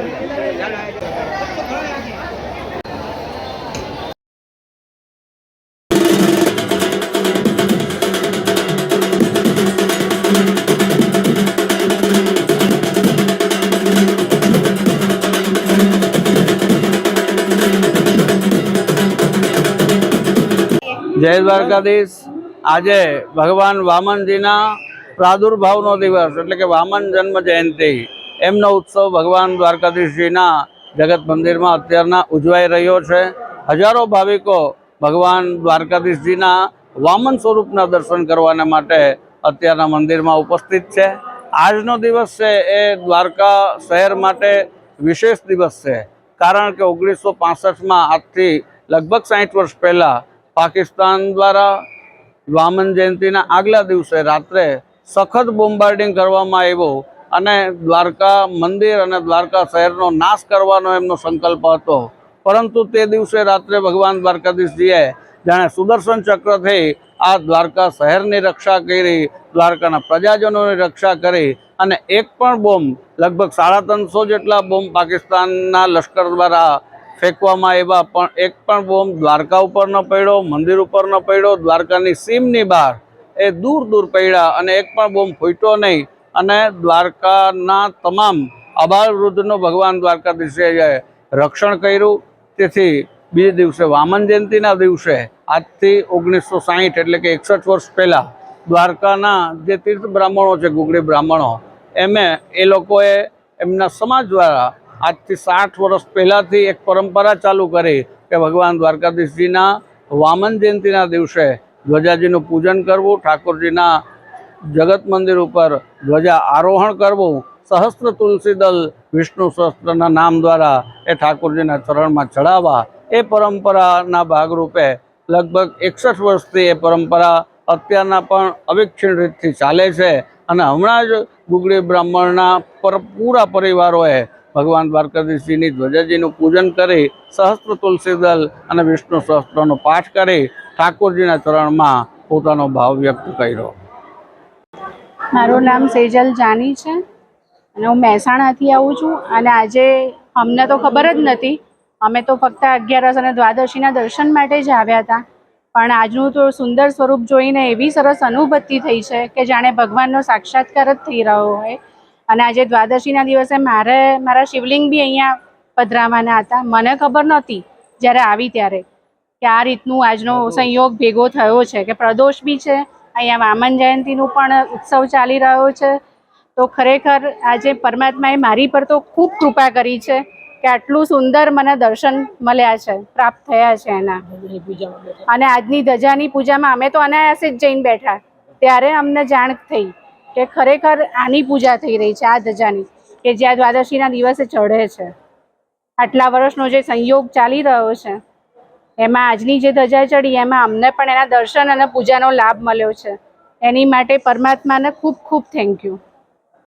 જય દ્વારકાધીશ. આજે ભગવાન વામનજીના પ્રાદુર્ભાવનો દિવસ એટલે કે વામન જન્મ જયંતિ. એમનો ઉત્સવ ભગવાન દ્વારકાધીશજીના જગત મંદિરમાં અત્યારના ઉજવાઈ રહ્યો છે. હજારો ભાવિકો ભગવાન દ્વારકાધીશજીના વામન સ્વરૂપના દર્શન કરવાને માટે અત્યારના મંદિરમાં ઉપસ્થિત છે. આજનો દિવસ છે એ દ્વારકા શહેર માટે વિશેષ દિવસ છે. કારણ કે ઓગણીસો પાસઠમાં આજથી લગભગ સાઠ વર્ષ પહેલાં પાકિસ્તાન દ્વારા વામન જયંતિના આગલા દિવસે રાત્રે સખત બોમ્બાર્ડિંગ કરવામાં આવ્યો. અને દ્વારકા મંદિર અને દ્વારકા શહેરનો નાશ કરવાનો એમનો સંકલ્પ હતો. પરંતુ તે દિવસે રાત્રે ભગવાન દ્વારકાધીશજીએ જાણે સુદર્શન ચક્રથી આ દ્વારકા શહેરની રક્ષા કરી, દ્વારકાના પ્રજાજનોની રક્ષા કરી અને એક પણ બોમ્બ, લગભગ સાડા ત્રણસો જેટલા બોમ્બ પાકિસ્તાનના લશ્કર દ્વારા ફેંકવામાં આવ્યા, પણ એક પણ બોમ્બ દ્વારકા ઉપર ન પડ્યો, મંદિર ઉપર ન પડ્યો, દ્વારકાની સીમની બહાર એ દૂર દૂર પડ્યા અને એક પણ બોમ્બ ફૂટ્યો નહીં. અને દ્વારકાના તમામ અબાલ વૃદ્ધનું ભગવાન દ્વારકાધીશે રક્ષણ કર્યું. તેથી બીજે દિવસે વામન જયંતિના દિવસે, આજથી ઓગણીસો સાહીઠ એટલે કે એકસઠ વર્ષ પહેલાં દ્વારકાના જે તીર્થ બ્રાહ્મણો છે, ગુગળી બ્રાહ્મણો, એમે એ લોકોએ એમના સમાજ દ્વારા આજથી સાઠ વર્ષ પહેલાંથી એક પરંપરા ચાલુ કરી કે ભગવાન દ્વારકાધીશજીના વામન જયંતિના દિવસે ધ્વજાજીનું પૂજન કરવું, ઠાકોરજીના જગત મંદિર ઉપર ધ્વજા આરોહણ કરવું, સહસ્ત્ર તુલસી દલ વિષ્ણુ સહસ્ત્રના નામ દ્વારા એ ઠાકોરજીના ચરણમાં ચડાવવા, એ પરંપરાના ભાગરૂપે લગભગ એકસઠ વર્ષથી એ પરંપરા અત્યારના પણ અવિક્ષીણ રીતથી ચાલે છે અને હમણાં જ ગુગળી બ્રાહ્મણના પર પૂરા પરિવારોએ ભગવાન દ્વારકાધીશજીની ધ્વજાજીનું પૂજન કરી સહસ્ત્ર તુલસી દલ અને વિષ્ણુ સહસ્ત્રનો પાઠ કરી ઠાકોરજીના ચરણમાં પોતાનો ભાવ વ્યક્ત કર્યો. મારું નામ સેજલ જાની છે અને હું મહેસાણાથી આવું છું અને આજે અમને તો ખબર જ નથી. અમે તો ફક્ત અગિયારસ અને દ્વાદશીના દર્શન માટે જ આવ્યા હતા. પણ આજનું તો સુંદર સ્વરૂપ જોઈને એવી સરસ અનુભૂતિ થઈ છે કે જાણે ભગવાનનો સાક્ષાત્કાર જ થઈ રહ્યો હોય. અને આજે દ્વાદશીના દિવસે મારે, મારા શિવલિંગ બી અહીંયા પધરાવાના હતા. મને ખબર નહોતી જ્યારે આવી ત્યારે કે આ રીતનું આજનો સંયોગ ભેગો થયો છે કે પ્રદોષ બી છે અહીંયા વામન જયંતિનું પણ ઉત્સવ ચાલી રહ્યો છે. તો ખરેખર આજે પરમાત્માએ મારી પર તો ખૂબ કૃપા કરી છે કે આટલું સુંદર મને દર્શન મળ્યા છે, પ્રાપ્ત થયા છે એના. અને આજની ધજાની પૂજામાં અમે તો અનાયાસે જ જઈને બેઠા. ત્યારે અમને જાણ થઈ કે ખરેખર આની પૂજા થઈ રહી છે, આ ધજાની, કે જે આ દ્વાદશીના દિવસે ચઢે છે. આટલા વર્ષનો જે સંયોગ ચાલી રહ્યો છે. એમાં આજની જે ધજા ચડી, એમાં અમને પણ એના દર્શન અને પૂજાનો લાભ મળ્યો છે. એની માટે પરમાત્માને ખૂબ ખૂબ થેન્ક યુ